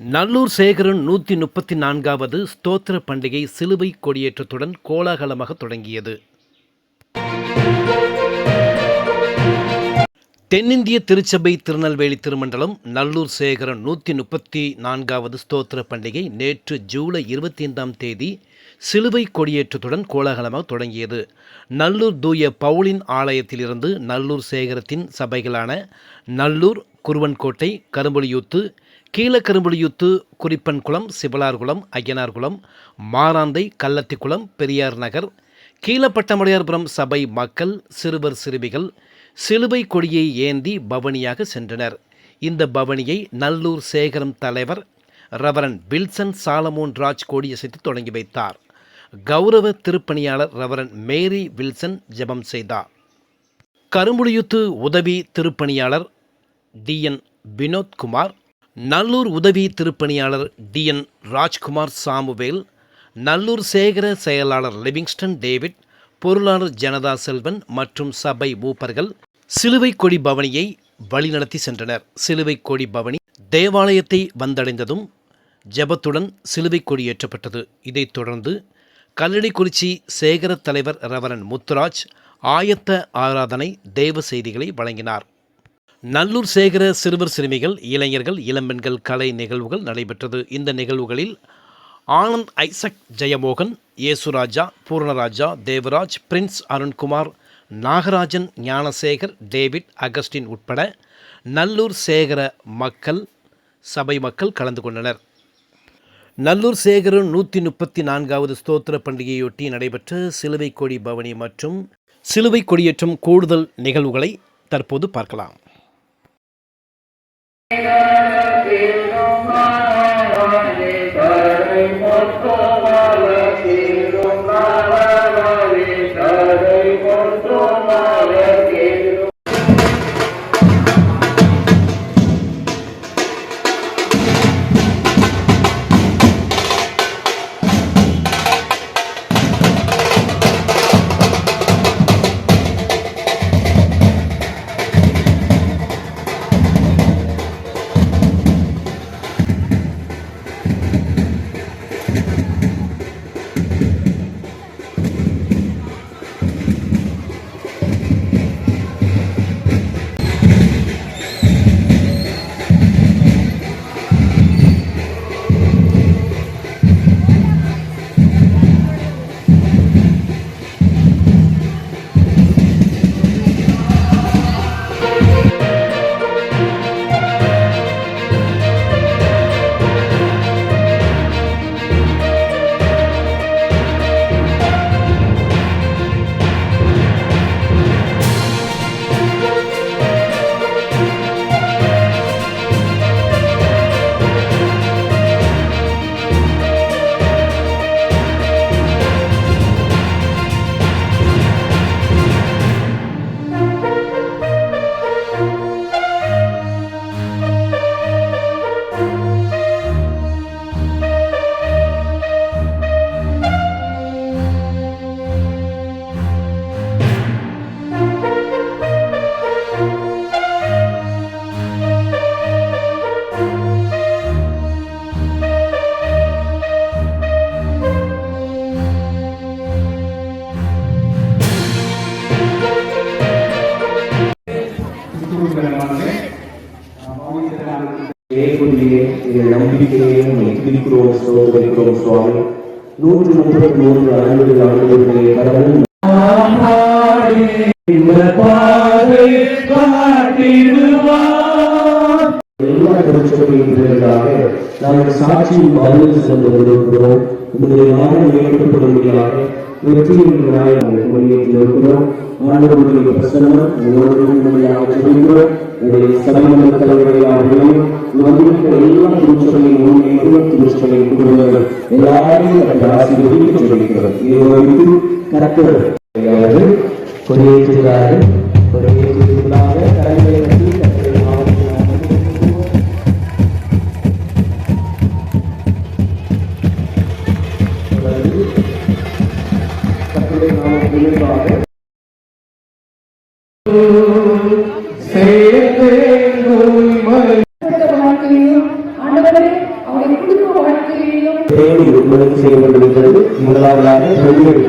நல்லூர் சேகரன் நூற்றி முப்பத்தி நான்காவது ஸ்தோத்திர பண்டிகை சிலுவை கொடியேற்றத்துடன் கோலாகலமாக தொடங்கியது. தென்னிந்திய திருச்சபை திருநெல்வேலி திருமண்டலம் நல்லூர் சேகரன் நூற்றி முப்பத்தி நான்காவது ஸ்தோத்திர பண்டிகை நேற்று ஜூலை இருபத்தி ஐந்தாம் தேதி சிலுவை கொடியேற்றத்துடன் கோலாகலமாக தொடங்கியது. நல்லூர் தூய பவுலின் ஆலயத்திலிருந்து நல்லூர் சேகரத்தின் சபைகளான நல்லூர் குருவன்கோட்டை கரும்புலியூத்து கீழக்கரும்புலியூத்து குறிப்பன்குளம் சிவலார்குளம் ஐயனார்குளம் மாராந்தை கள்ளத்திக்குளம் பெரியார் நகர் கீழப்பட்டமடையார்புரம் சபை மக்கள் சிறுவர் சிறுமிகள் சிலுவை கொடியை ஏந்தி பவனியாக சென்றனர். இந்த பவனியை நல்லூர் சேகரம் தலைவர் ரவரன் வில்சன் சாலமோன் ராஜ் கொடியசைத்து தொடங்கி வைத்தார். கௌரவ திருப்பணியாளர் ரவரன் மேரி வில்சன் ஜெபம் செய்தார். கரும்புலியுத்து உதவி திருப்பணியாளர் டிஎன் வினோத்குமார் நல்லூர் உதவி திருப்பணியாளர் டிஎன் ராஜ்குமார் சாமுவேல் நல்லூர் சேகர செயலாளர் லிவிங்ஸ்டன் டேவிட் பொருளாளர் ஜனதா செல்வன் மற்றும் சபை மூப்பர்கள் சிலுவை கொடி பவனியை வழிநடத்தி சென்றனர். சிலுவை கொடி பவனி தேவாலயத்தை வந்தடைந்ததும் ஜெபத்துடன் சிலுவை கொடி ஏற்றப்பட்டது. இதைத் தொடர்ந்து கல்லடிக்குறிச்சி சேகர தலைவர் ரவரன் முத்துராஜ் ஆயத்த ஆராதனை தேவ செய்திகளை வழங்கினார். நல்லூர் சேகர சிறுவர் சிறுமிகள் இளைஞர்கள் இளம்பெண்கள் கலை நிகழ்வுகள் நடைபெற்றது. இந்த நிகழ்வுகளில் Anand Isaac Jeyamohan Yesuraja Poornaraja Devaraj Prince Arunkumar Nagarajan Gnanasekar David Augustine உட்பட நல்லூர் சேகர மக்கள் சபை மக்கள் கலந்து கொண்டனர். நல்லூர் சேகரன் நூற்றி முப்பத்தி நான்காவது ஸ்தோத்திர பண்டிகையொட்டி நடைபெற்ற சிலுவை கொடி பவனி மற்றும் சிலுவை கொடியேற்றும் கூடுதல் நிகழ்வுகளை தற்போது பார்க்கலாம். தேவனுடைய எங்கள் நம்பிக்கையையும் எதிர்க்கிறோம் சோதரிக்கிறோம் சுவாமி. நூற்று முப்பத்தி மூன்று ஆண்டுகள் ஆண்டுகளே கடவுள் எல்லா திருச்சபையினருக்காக நாங்கள் சாட்சியும் பதில் சென்று கொண்டிருக்கிறோம் உங்களுடைய நாடு ஏற்படும்படியாக வெற்றியின் நாயகம் வெளியேற்றில் இருக்கிறோம் ஆண்டவருடைய பிரசன்னம் சொல்கிறோம் உங்களுடைய சபை தலைவர்களையும் வந்திருக்கிற எல்லா திருச்சபையின் உண்மையும் திருச்சபை எல்லாரையும் அந்த இது கொடியேற்றுகிறார்கள் தேடி உங்களுக்கு செய்யப்பட்டிருக்கிறது முதலாவதாக பெண்கள்